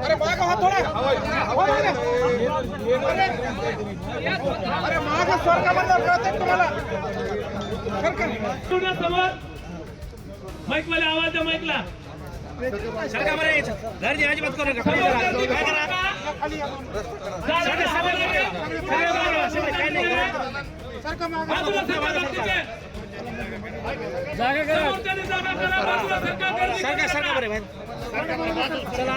अरे माग हा थोडा अरे माग स्वर्गामध्ये कळतंय तुम्हाला समोर माईक वाले आवाज द्या माईकला सरका बरं यायचं. गर्दी अजिबात करू नका. समोर काय करू जागा करा. सरका सरका, बरं, बाहेर. चला.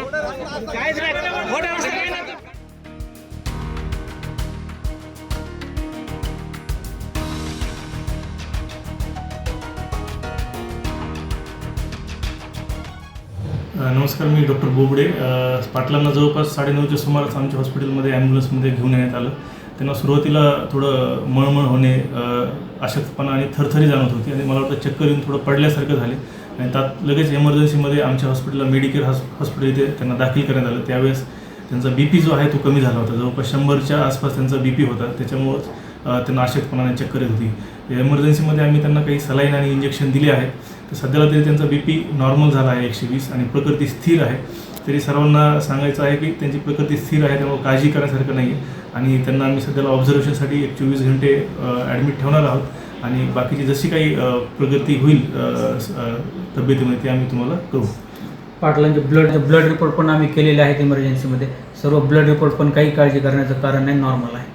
काहीच नाही. मोठ्या रस्त्यात काही नाही. अ, नमस्कार मी डॉक्टर बोबडे पाटलांना जवळपास साडेनऊच्या सुमारास आमच्या हॉस्पिटलमध्ये ॲम्ब्युलन्समध्ये घेऊन येण्यात आलं त्यांना सुरुवातीला थोडं मळमळ होणे अशक्तपणा आणि थरथरी जाणवत होती आणि मला वाटतं चक्कर येऊन थोडं पडल्यासारखं झाले. आणि त्यात लगेच एमर्जन्सीमध्ये आमच्या हॉस्पिटलला मेडिकेअर हॉस हॉस्पिटल इथे त्यांना दाखल करण्यात आलं. त्यावेळेस त्यांचा बी पी जो आहे तो कमी झाला होता. जवळपास शंभरच्या आसपास त्यांचा बी पी होता. त्याच्यामुळंच त्यांना अशक्तपणाने चक्कर येत होती. एमर्जन्सीमध्ये आम्ही त्यांना काही सलाईन आणि इंजेक्शन दिले आहेत. तर सध्याला तरी त्यांचा बी पी नॉर्मल झाला आहे एकशे वीस आणि प्रकृती स्थिर आहे. तरी सर्वांना सांगायचं आहे की त्यांची प्रकृती स्थिर आहे त्यामुळे काळजी करण्यासारखं नाही आहे आणि त्यांना आम्ही सध्याला ऑब्झर्वेशनसाठी एक चोवीस घंटे ॲडमिट ठेवणार आहोत. आणि बाकीची जशी काही प्रगती होईल तब्येतीमध्ये ती आम्ही तुम्हाला करू. पाटलांचे ब्लड ब्लड रिपोर्ट पण आम्ही केलेले आहेत इमर्जन्सीमध्ये सर्व ब्लड रिपोर्ट पण काही काळजी करण्याचं कारण नाही नॉर्मल आहे.